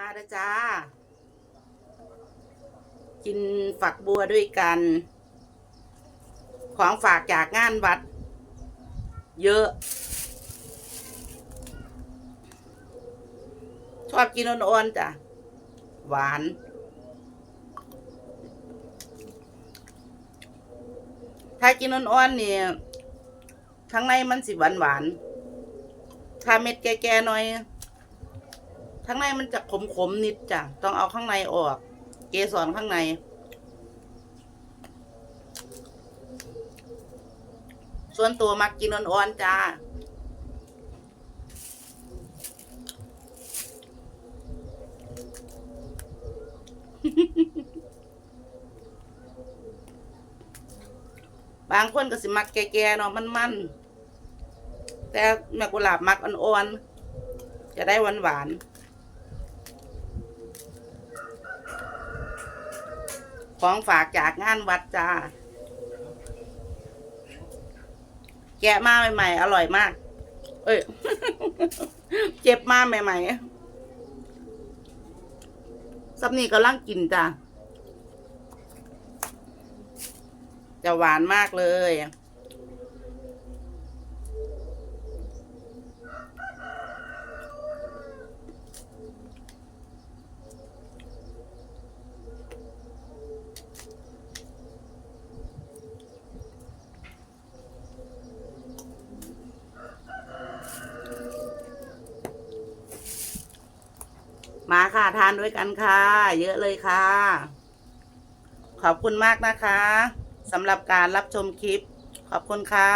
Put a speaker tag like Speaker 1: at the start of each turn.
Speaker 1: มาเด้อจ้า กินฝักบัวด้วยกัน ของฝากจากงานวัด เยอะ ชอบกินอ่อนๆจ้ะ หวานถ้ากินอ่อนๆเนี่ยข้างในมันสิหวานหวานๆถ้าเม็ดแก่ๆหน่อย ข้างในมันจะขมๆนิดจ้ะ ต้องเอาข้างในออก เกสรข้างในส่วนตัวมักกินอ่อนๆจ้า บางคนก็สิมักแก่ๆเนาะมันๆ แต่แม่กุหลาบมักอ่อนๆ จะได้หวานๆ ของฝากจากงานวัดจ้า แกะมาใหม่ๆ อร่อยมาก เอ้ย เจ็บมาใหม่ๆซับนี่กำลังกินจ้าจะหวานมากเลย มาค่ะทานด้วยกันค่ะ เยอะเลยค่ะ ขอบคุณมากนะคะสำหรับการรับชมคลิป ขอบคุณค่ะ